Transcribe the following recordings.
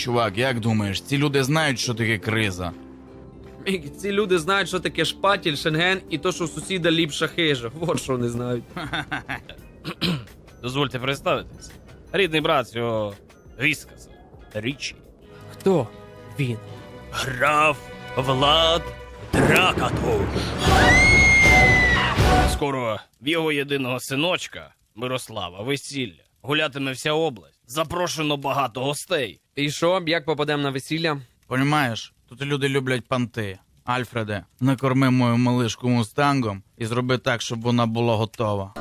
Чувак, як думаєш, ці люди знають, що таке криза? Ці люди знають, що таке шпатіль, шенген і то, що у сусіда ліпша хижа. Вот що вони знають. Дозвольте представитись. Рідний брат цього Віскаса. Річі. Хто він? Граф Влад Дракату. Скоро в його єдиного синочка Мирослава весілля. Гулятиме вся область. Запрошено багато гостей. І що, як попадемо на весілля? Понімаєш, тут люди люблять панти. Альфреде, накорми мою малишку мустангом і зроби так, щоб вона була готова.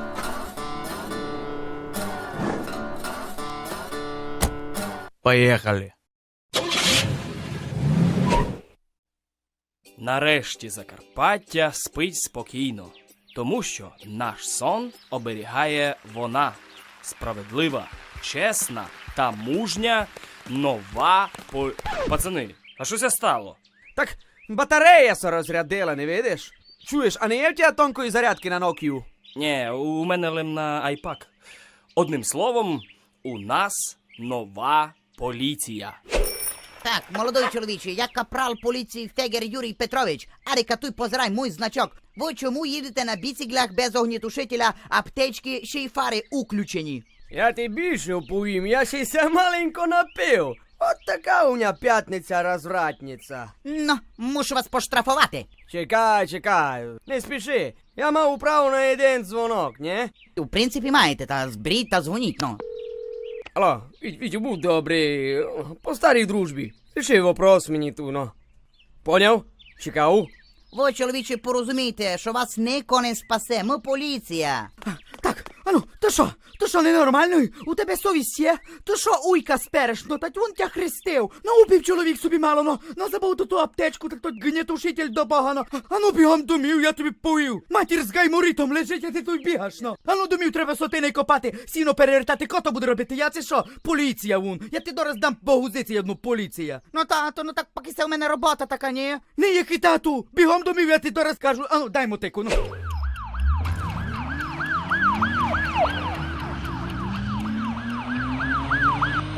Поїхали. Нарешті Закарпаття спить спокійно, тому що наш сон оберігає вона справедлива, чесна та мужня нова по... Пацани, а щося стало? Так батарея се розрядила, не видиш? Чуєш, а не є в тебе тонкої зарядки на Nokia? Ні, у мене лим на айпак. Одним словом, у нас нова поліція. Так, молодой чоловіче, я капрал поліції Фегер Юрій Петрович. Ари катуй позирай мой значок. Ви чому їдете на біциклях без огнітушителя, аптечки, ще й фари уключені? Я ти більше оповім, я ще й ся маленько напив. От така у мене п'ятниця розвратниця. Ну, мушу вас поштрафувати. Чекай, чекай, не спіши. Я мав право на один дзвонок, не? У принципі, маєте, та зберіть та дзвоніть, ну. Алло, Віть, Вітю, будь добрий, по старій дружбі. Ріши вопрос мені ту, ну. Поняв? Чекав? Ви, чоловіче, порозумійте, що вас ніко не спасе, ми поліція. Так, ану, то що? То що ненормальний? У тебе совість є? То що уйка спереш? Ну, та він тя хрестив. Ну, убив чоловік собі мало, ну, ну забув ту ту аптечку, так той гнітушитель добагано. Ану, бігом домів, я тобі повів. Матір з гайморитом лежить, а ти тут бігаш, ну. Ану, домів треба сотини копати, сіно перевертати, кото буде робити. Я це що? Поліція вун. Я ти дораз дам по гузиці одну поліція. Ну, тато, ну так поки це у мене робота така, ні? Не який тату, бігом домів, я ти дораз кажу. Ану, дай мотику, ну.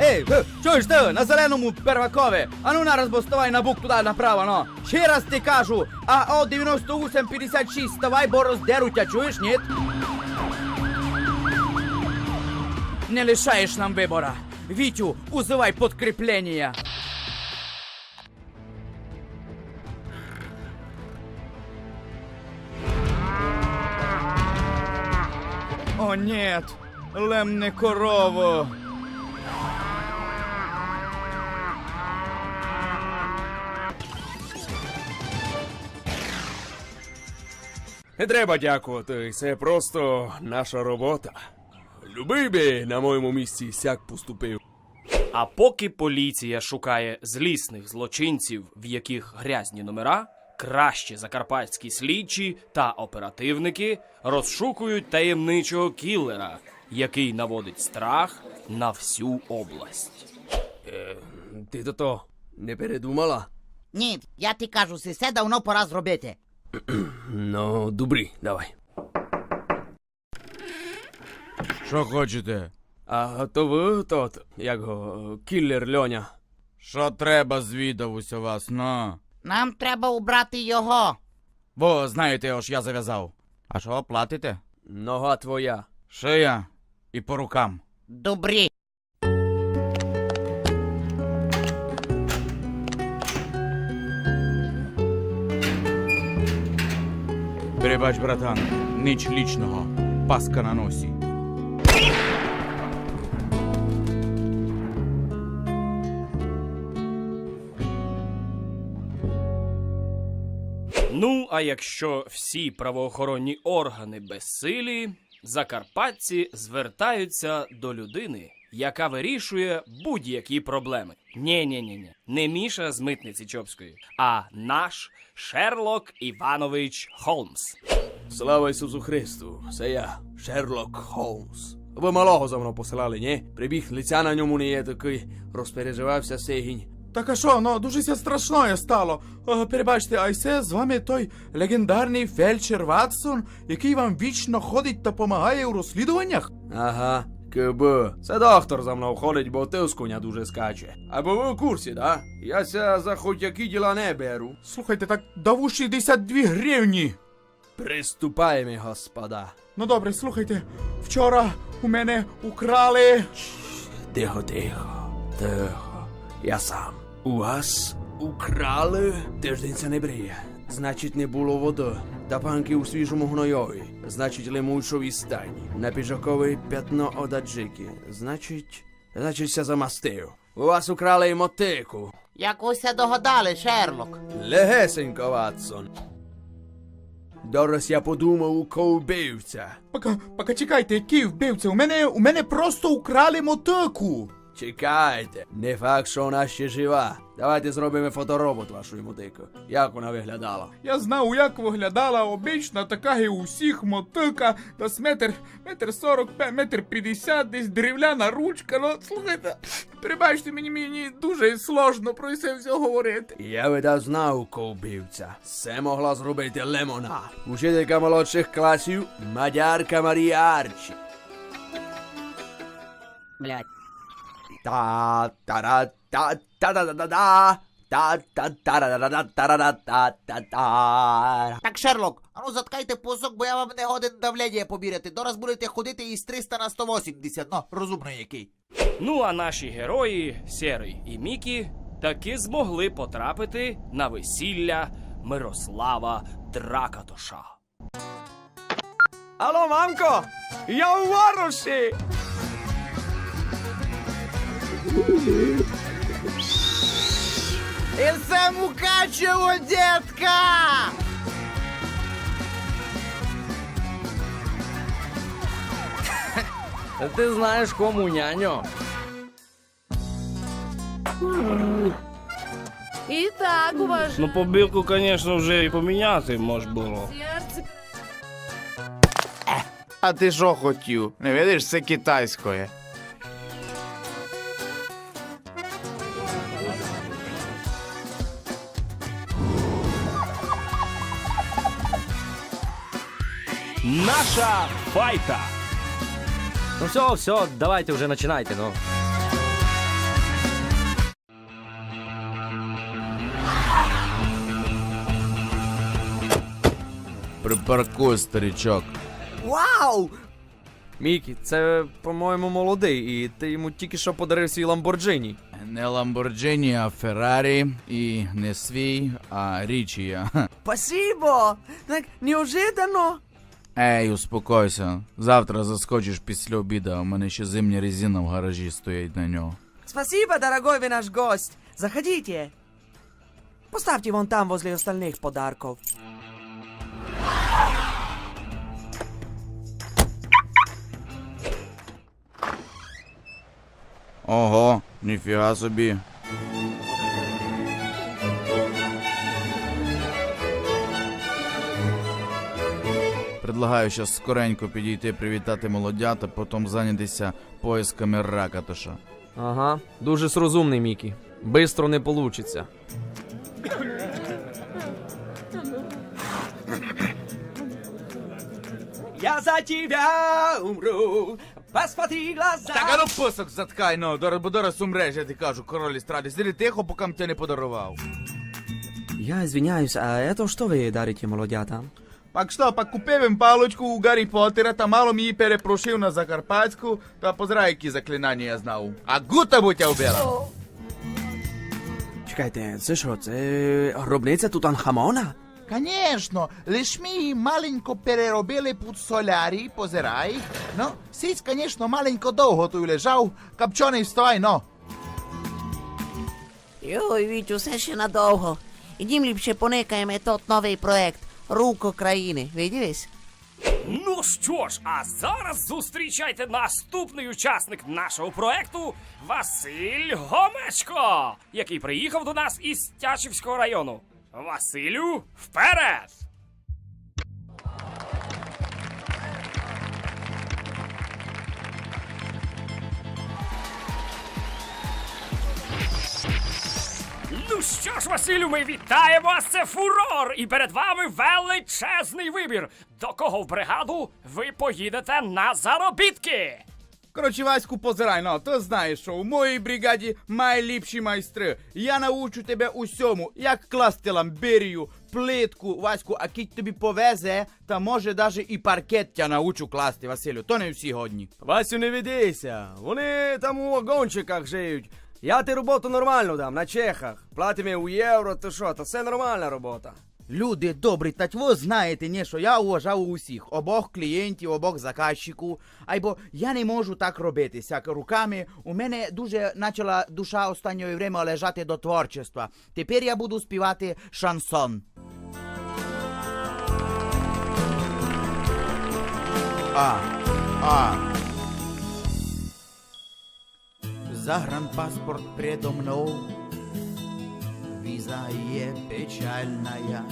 Ви, чуєш ти, на зеленому первакові? А ну нараз бо ставай на бук туди направо, ну. Ще раз ти кажу, а о 9856 ставай, бо роздеруть, а чуєш, ні? Не лишаєш нам вибора. Вітю, узивай подкріплення. О, нет, лем не корову. Не треба дякувати, це просто наша робота. Любий би на моєму місці сяк поступив. А поки поліція шукає злісних злочинців, в яких грязні номера, кращі закарпатські слідчі та оперативники розшукують таємничого кіллера, який наводить страх на всю область. Ти то то не передумала? Ні, я ти кажу, си все давно пора зробити. Ну, добрі, давай. Що хочете? А то ви тот, як го, кіллер Льоня. Що треба звідав у вас, ну? Нам треба убрати його. Бо знаєте, ось я зав'язав. А що платите? Нога твоя. Шия і по рукам. Добрі. Перебач, братан, ніч лічного, паска на носі. Ну, а якщо всі правоохоронні органи безсилі, закарпатці звертаються до людини, яка вирішує будь-які проблеми. ні ні ні ні не Міша з митниці Чопської, а наш Шерлок Іванович Холмс. Слава Ісусу Христу, це я, Шерлок Холмс. Ви малого за мною посилали, ні? Прибіг, лиця на ньому не є такий, розпереживався сегінь. Так а що, ну дуже ся страшною стало. О, перебачте, а це з вами той легендарний фельдшер Ватсон, який вам вічно ходить та помагає у розслідуваннях? Ага, КБ. Це доктор за мною ходить, бо тиск коня дуже скаче. Або ви у курсі, да? Я ся за хоч які діла не беру. Слухайте, так даву 62 гривні. Приступаємо, господа. Ну добре, слухайте, вчора у мене украли. Тихо, тихо, тихо. Я сам. У вас украли? Тиждень це не бриє. Значить, не було води. Та панки у свіжому гнойові. Значить, лимучові стані. На піджакове п'ятно од аджики. Значить, значить, ся замастив. У вас украли і мотику. Як ви ся догадали, Шерлок? Легесенько, Ватсон. Дорос я подумав у ковбивця. Пока, пока чекайте, який вбивця? У мене, у мене просто украли мотику. Чекайте, не факт, що вона ще жива. Давайте зробимо фоторобот вашої мотику. Як вона виглядала? Я знав, як виглядала обична така і у всіх мотика, десь метр, метр сорок, метр п'ятдесят, десь дерев'яна ручка. Ну, слухайте, прибачте мені, мені дуже сложно про це все говорити. Я видав знав ковбивця. Це могла зробити Лемона. Учителька молодших класів Мадярка Марія Арчі. Блять. Та та та та та та та та та та та та та та та та Так, Шерлок, а ну заткайте посок, бо я вам не годен давлення поміряти. Дораз будете ходити із 300 на 180. Ну, розумний який. Ну а наші герої Сєрий і Мікі таки змогли потрапити на весілля Мирослава Дракатоша. Алло, мамко! Я у Вароші! І це Мукачево, дітка! Ти знаєш кому, няньо? І так, уважаю. Ну, побілку, звісно, вже і поміняти мож було. А ти що хотів? Не видиш, це китайською. Наша файта! Ну все, все, давайте вже починайте, ну. Припаркуй, старичок. Вау! Мікі, це, по-моєму, молодий, і ти йому тільки що подарив свій Ламборджині. Не Ламборджині, а Феррарі. І не свій, а Річія. Спасибо! Так неожиданно. Ей, успокойся. Завтра заскочиш після обіду, у мене ще зимня резина в гаражі стоїть на нього. Спасибо, дорогой вы наш гость. Заходите. Поставьте вон там, возле остальных подарков. Ого, ніфіга собі. Предлагаю щас скоренько підійти привітати молодята, потім зайнятися поисками ракатоша. Ага, дуже розумний, Мікі. Бистро не получиться. Я за тебя умру. Посмотри глаза. Так, а ну посок заткай, ну, бо дорос умреш, я ти кажу, король естради. Сиди тихо, поки тебе не подарував. Я извиняюсь, а это что вы дарите молодятам? Пак що, пак купив їм палочку у Гаррі Поттера, та мало мені перепрошив на Закарпатську, та позирай, які заклинання я знав. А гута будь обіра. Чекайте, це що, це гробниця Тутанхамона? Конечно, лиш ми її маленько переробили під солярій, позирай. Ну, сіць, конечно, маленько довго тут лежав, капчоний стой, ну. Йой, Вітю, все ще надовго. Ідім ліпше поникаємо тот новий проект Рук України. Виділись? Ну що ж, а зараз зустрічайте наступний учасник нашого проекту Василь Гомечко, який приїхав до нас із Тячівського району. Василю, вперед! Ну що ж, Василю, ми вітаємо вас, це фурор! І перед вами величезний вибір. До кого в бригаду ви поїдете на заробітки? Коротше, Ваську, позирай, ну, ти знаєш, що у моїй бригаді найліпші майстри. Я научу тебе усьому, як класти ламберію, плитку, Ваську, а кіть тобі повезе, та може даже і паркет тя научу класти, Василю, то не всі годні. Васю, не ведися. Вони там у вагончиках жиють. Я ти роботу нормально дам, на чехах. Платимо у євро, то що, то все нормальна робота. Люди добрі, та ви знаєте, ні, що я уважав усіх, обох клієнтів, обох заказчиків. Айбо я не можу так робити, сяк руками. У мене дуже почала душа останньої время лежати до творчества. Тепер я буду співати шансон. А, а. Загранпаспорт предо мной, виза є печальная,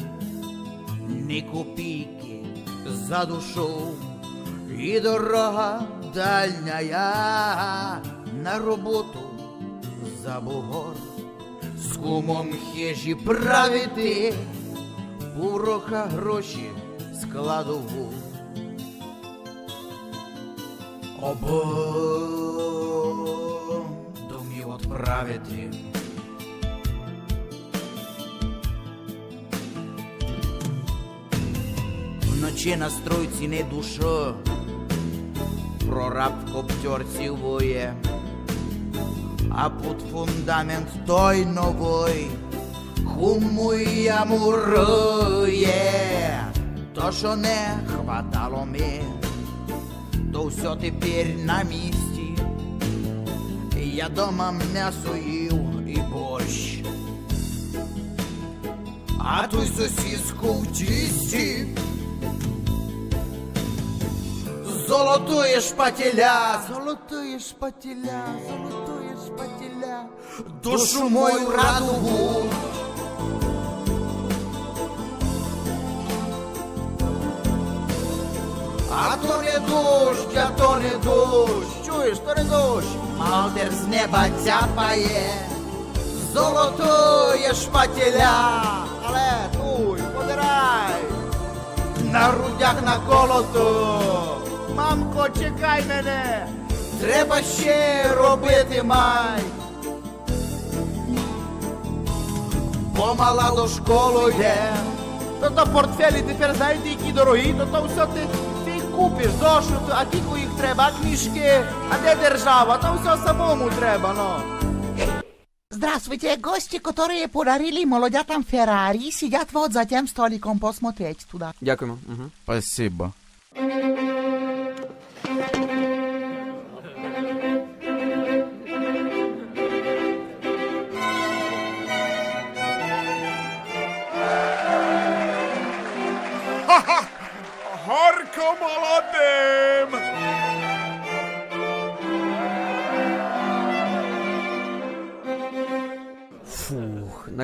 ни копейки за душу, и дорога дальняя на роботу за бугор. З кумом хижі правити, пурока гроші складову. Обом домів відправити. Вночі на стройці не душа, прораб коптерці воє, а під фундамент той новий хумуя мурує, то що не хватало ми, то все тепер на місці. Я дома м'ясо їв і борщ. А той сосиску в тісті Золотує шпателя, золотує шпателя, золотує шпателя, душу мою радугу. А то не дощ, а то не дощ, чуєш, то не дощ, Малдер з неба цяпає, золотує шпателя, але туй, подирай, на грудях на колото. Мамко, чекай мене, треба ще робити май. Помала до школи йде. То то портфелі тепер знаєте, які дорогі, то то все ти, купиш, зошит, а тільки їх треба, а книжки, а де держава, то все самому треба, ну. Здравствуйте, гости, которые подарили молодятам Феррари, сидят вот за тем столиком посмотреть туда. Дякуємо. Угу. Спасибо.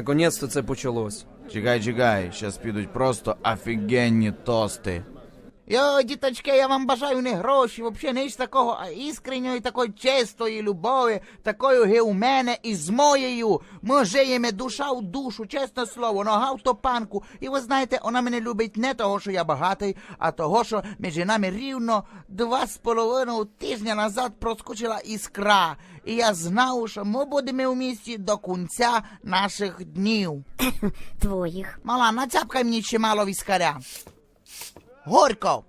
Наконець-то це почалось. Чекай, чекай, щас підуть просто офігенні тости. Йо, діточки, я вам бажаю не гроші, вообще не ж такого, а іскренньої такої чистої любові, такої ге у мене і з моєю. Ми жиємо душа в душу, чесне слово, нога в топанку. І ви знаєте, вона мене любить не того, що я багатий, а того, що між нами рівно два з половиною тижня назад проскочила іскра. І я знав, що ми будемо в місті до кінця наших днів. Твоїх. Мала, нацяпкай мені чимало віскаря. Горько!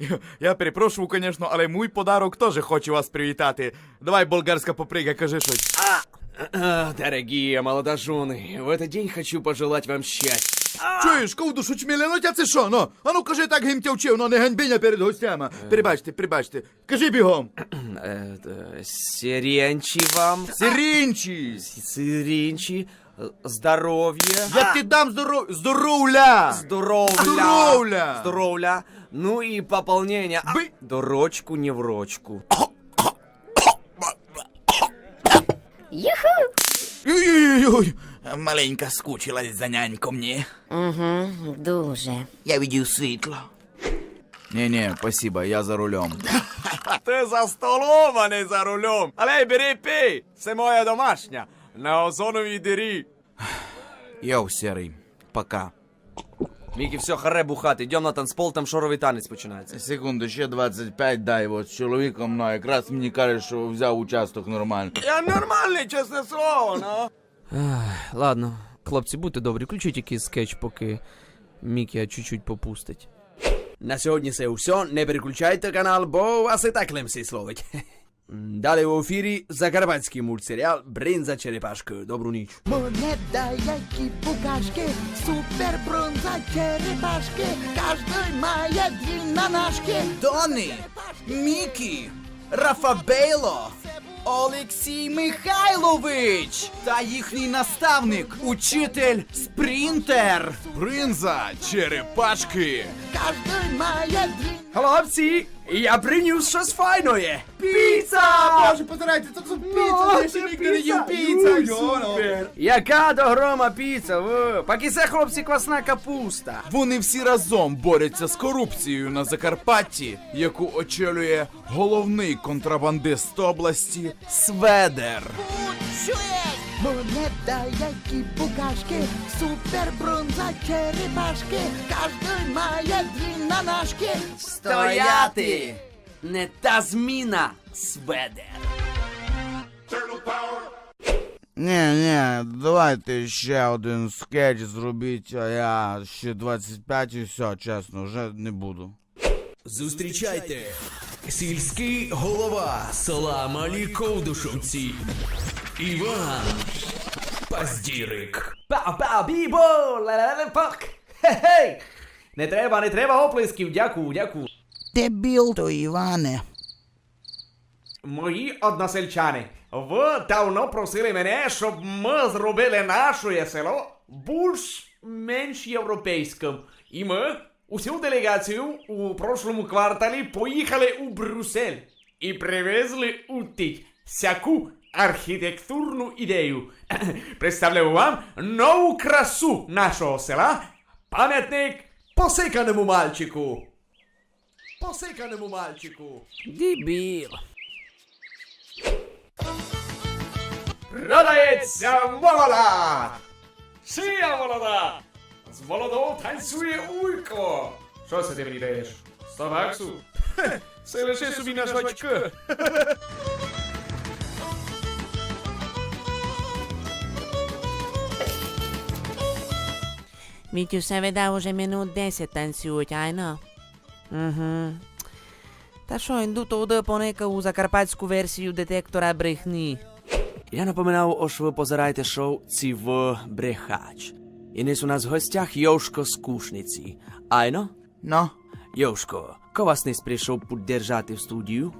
Я перепрошую, конечно, але мій подарок теж хочу вас привітати. Давай, болгарська поприга, кажи щось. А, дорогие молодожены, в этот день хочу пожелать вам счастья. Чуєш, ковдуш, учміле, ну тя це що, ну? А ну кажи так гим тя вчив, ну не ганьбиня перед гостями. Перебачте, перебачте. Кажи бігом. Это, сиренчи вам. Сирінчі! Сиренчи, э, здоровья. Я ти дам здоров... здоровля! Здоровля. Здоровля. Здоровля. Ну и пополнение. А, Бы- Дорочку не в рочку. Юху! Ой-ой-ой, Маленька скучилась за нянько мені. Угу, дуже. Я видів світло. Ні-ні, спасибо, я за рулем. Ти за столом, а не за рулем. Але бери пий. Це моя домашня. На озоновій дирі. Йоу, серий, пока. Мікі, все, харе бухати, йдем на танцпол, там шоровий танець починається. Секунду, ще 25 дай, от з чоловіком, ну, якраз мені каже, що взяв участок нормально. Я нормальний, чесне слово, ну. Ладно, хлопці, будьте добрі, включіть якийсь скетч, поки Мікі чуть-чуть попустить. На сьогодні це все. Не переключайте канал, бо вас і так лемсі словить. Далі в ефірі закарпатський мультсеріал Бринза черепашкою. Добру ніч. Монета, які букашки, супер бронза черепашки, кожний має дві нанашки. Дони, Мікі, Рафабейло, Олексій Михайлович та їхній наставник, учитель Спринтер. Бринза, черепашки. Кожен має дві Хлопці, я приніс щось файноє. Піца! Боже, позирайте, це це піца, я ще ніколи не їв піца, йоно. Яка до грома піца, во. Поки це, хлопці, квасна капуста. Вони всі разом борються з корупцією на Закарпатті, яку очолює головний контрабандист області Сведер. чуєш? Монета, які букашки, супер бронза черепашки, кожний має дві нанашки. Стояти! Не та зміна, сведер. Ні, ні, давайте ще один скетч зробіть, а я ще 25 і все, чесно, вже не буду. Зустрічайте! Сільський голова села Малі Ковдушовці. Іван Паздірик. Ба-ба-бібо! Ла-ла-ла-пак! Хе-хей! Не треба, не треба оплесків, дякую, дякую. Дебіл то Іване. Мої односельчани, ви давно просили мене, щоб ми зробили наше село більш-менш європейським. І ми усю делегацію у прошлому кварталі поїхали у Брюссель і привезли утить всяку архітектурну ідею. Представляю вам нову красу нашого села, пам'ятник посиканому мальчику. Посиканому мальчику. Дебіл. Продається молода! Шия молода! З молодого танцює уйко! Що це ти мені даєш? Сто баксу? Хе, Це лише собі на швачку. Вітю все видав уже минут 10 танцюють, айно? Угу. Та що, йду туди поникав у закарпатську версію детектора брехні. Я напоминав, о, що ви позираєте шоу «Ціво брехач». І низ у нас в гостях Йошко з Кушниці. Айно? Ну, Йошко, ко вас низ прийшов піддержати в студію?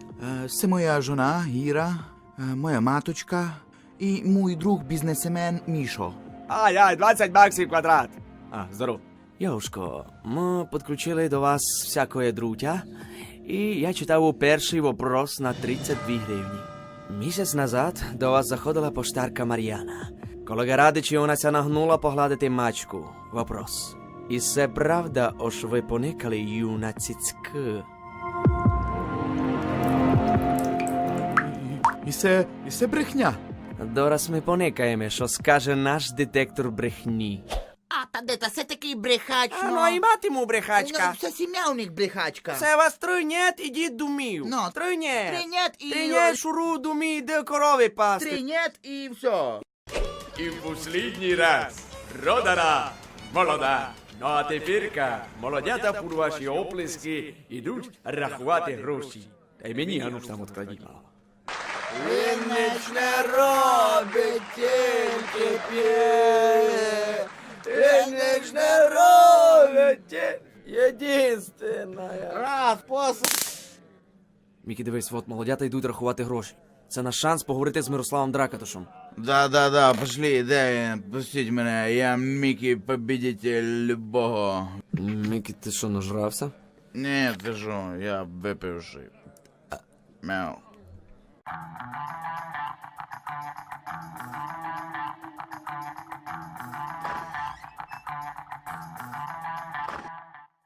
це моя жона Іра, е, моя маточка і мій друг бізнесмен Мішо. Ай, ай, 20 баксів квадрат. А, здоров. Йошко, ми підключили до вас всякое друття, і я читав перший вопрос на 32 гривні. Місяць назад до вас заходила поштарка Мар'яна. Колега Радичі вона ся нагнула погладити мачку. Вопрос. І це правда, ош ви поникали ю на цицьки? І це, і це брехня. Дораз ми поникаємо, що скаже наш детектор брехні. А, та де та все такий брехач, А, ну, і матиму брехачка. Ну, Вся сім'я у них брехачка. Це вас тройнят, ідіть думів. Ну, тройнят. Тринят і... Тринят, шуру, думі, де корови пасти. Тринят і все. І в последній раз. Родара, молода. Ну а теперка молодята під ваші оплески ідуть рахувати гроші. Та й мені, а ну ж там откладіть мало. не робить тільки п'є. Він ніч не робить. Єдинственна. Раз, пос... Мікі, дивись, от молодята йдуть рахувати гроші. Це наш шанс поговорити з Мирославом Дракатушем. Да-да-да, пошли, де він? Пустіть мене, я Мікі побідитель любого. Мікі, ти що, нажрався? Ні, ти що, я випивши. Мяу.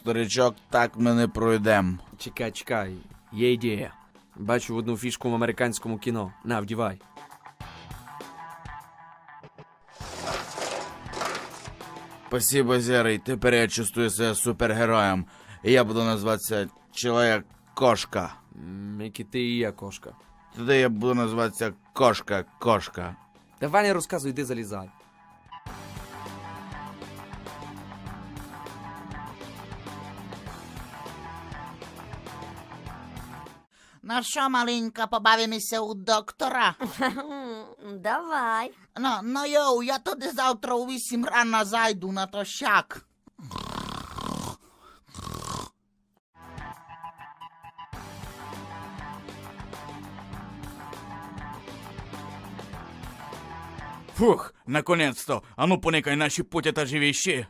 Старичок, так ми не пройдем. Чекай, чекай, є ідея. Бачу одну фішку в американському кіно. На, вдівай. Спасибо, Зерий. Тепер я чувствую себе супергероєм. І я буду називатися Чоловік-кошка. Мікі, ти і є кошка. Тоді я буду називатися Кошка-кошка. Давай не розказуй, йди залізай. Ну що, маленька, побавимося у доктора? Давай. Ну, ну йоу, я туди завтра у вісім рано зайду на тощак. Фух, наконец-то. А ну поникай наші путята живіші.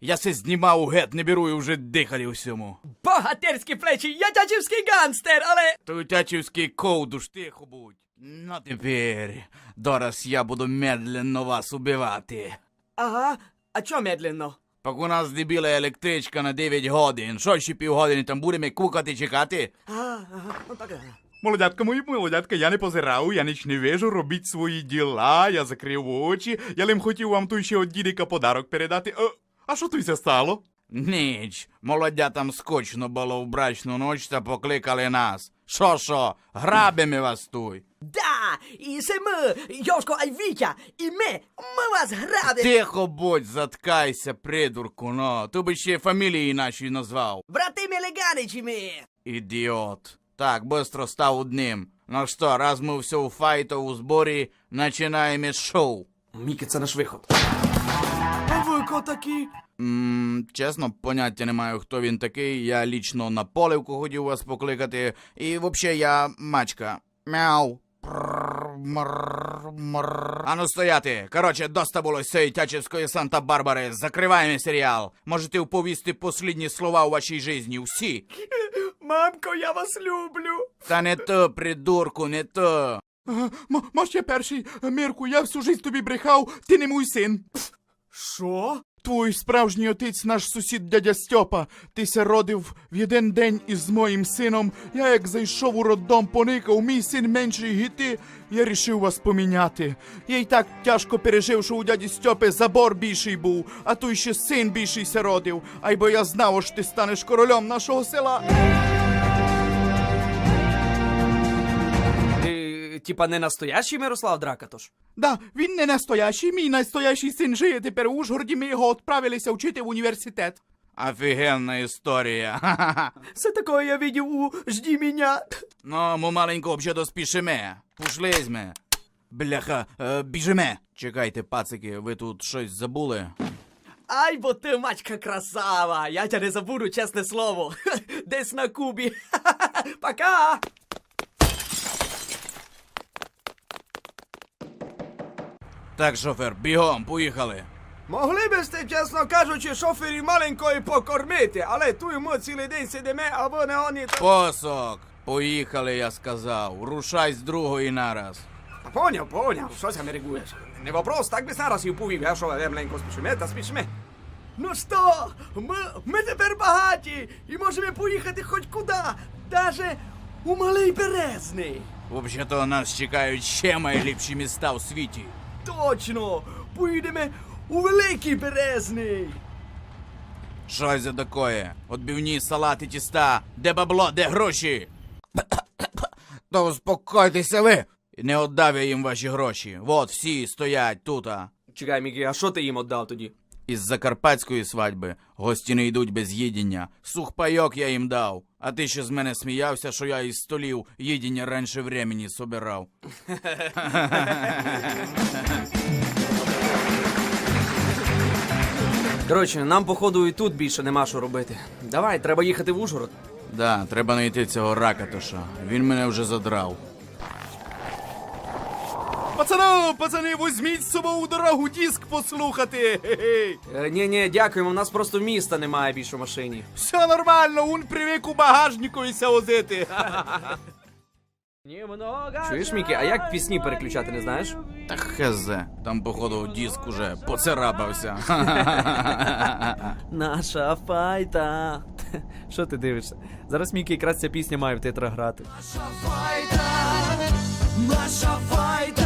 Я се знімав у гет, не беру і вже дихалі всьому. Богатирські плечі, я тячівський ганстер, але. Той тячівський ковдуш, тихо будь. Ну тепер, дораз я буду медленно вас убивати. Ага, а чо медленно? Пак у нас дебіла електричка на 9 годин. Що ще півгодини там будемо кукати чекати? А, ага, ну так. ага. Молодятка мої, молодятка, я не позирав, я ніч не вижу, робіть свої діла, я закрив очі. Я лим хотів вам той ще от дідика подарок передати. Е, а що туйся стало? Ніч, молодятам скучно було в брачну ніч та покликали нас. Шо шо, грабимо вас туй. Да, і це ми, Йошко ай Вітя, і ми, ми вас грабимо. Тихо будь, заткайся, придурку, но. Ти би ще фамілії наші назвав. Брати Мелеганичі ми. Ідіот. Так, быстро став одним. Ну що, раз ми все у файту у зборі, починаємо шоу. Мікі, це наш виход. Ви такі? Ммм, чесно, поняття не маю, хто він такий. Я лічно на поливку хотів вас покликати. І взагалі я мачка. Мяу. Ану стояти. Короче, доста було з цієї тячівської Санта-Барбари. Закриваємо серіал. Можете вповісти послідні слова у вашій житті. Всі. Мамко, я вас люблю. Та не то, придурку, не то. Маш я перший, Мирку, я всю жизнь тобі брехав, ти не мій син. Що? Твій справжній отець, наш сусід дядя Стьопа. Ти се родив в один день із моїм сином. Я як зайшов у роддом, поникав, мій син менший гіти. Я рішив вас поміняти. Я й так тяжко пережив, що у дяді Стьопи забор більший був, а той ще син більший се родив. Ай бо я знав, що ти станеш королем нашого села. Типа, не настоящий Мирослав Дракатош? Да, він не настоящий, мій настоящий син жиє тепер у Ужгороді, ми його відправилися вчити в університет. Офігенна історія. Ха-ха-ха. Все такое я видів у «Жди меня». Ну, ми маленько вже доспішимо. Пушлизме. Бляха, е, біжиме. Чекайте, пацики, ви тут щось забули? Ай, бо ти мачка красава! Я тебе не забуду, чесне слово. Десь на Кубі. Пока! Так, шофер, бігом, поїхали. Могли би сте, чесно кажучи, шофері маленької покормити, але ту йому цілий день сидимо, а вони вони... Посок. Поїхали, я сказав. Рушай з другої нараз. Та Поняв, поняв, що ся мерегуєш? Не вопрос, так би зараз і повів, я що, маленько спішимо, та спішимо. Ну що, ми, ми тепер багаті і можемо поїхати хоч куди, даже у Малий Березний. Взагалі-то нас чекають ще найліпші міста у світі. Точно, поїдемо у Великий Березний. Що за такое? Отбивні, салати, тіста. Де бабло, де гроші? Та успокойтеся ви! Не віддав я їм ваші гроші. Вот всі стоять тут. Чекай, Мікі, а що ти їм віддав тоді? Із закарпатської свадьби гості не йдуть без їдіння. Сухпайок я їм дав. А ти ще з мене сміявся, що я із столів їдіння раніше времени собирав. Коротше, нам, походу, і тут більше нема що робити. Давай, треба їхати в Ужгород. Да, треба знайти цього ракатоша. Він мене вже задрав. Пацану, пацани, візьміть з собою у дорогу диск послухати. Е, ні, ні, дякуємо, у нас просто міста немає більше в машині. Все нормально, он привик у багажнику і ся возити. Чуєш, Мікі, а як пісні переключати, не знаєш? Та хезе, там, походу, диск уже поцарапався. Наша файта. Що ти дивишся? Зараз Мікі якраз ця пісня має в титрах грати. Наша файта, Наша файта!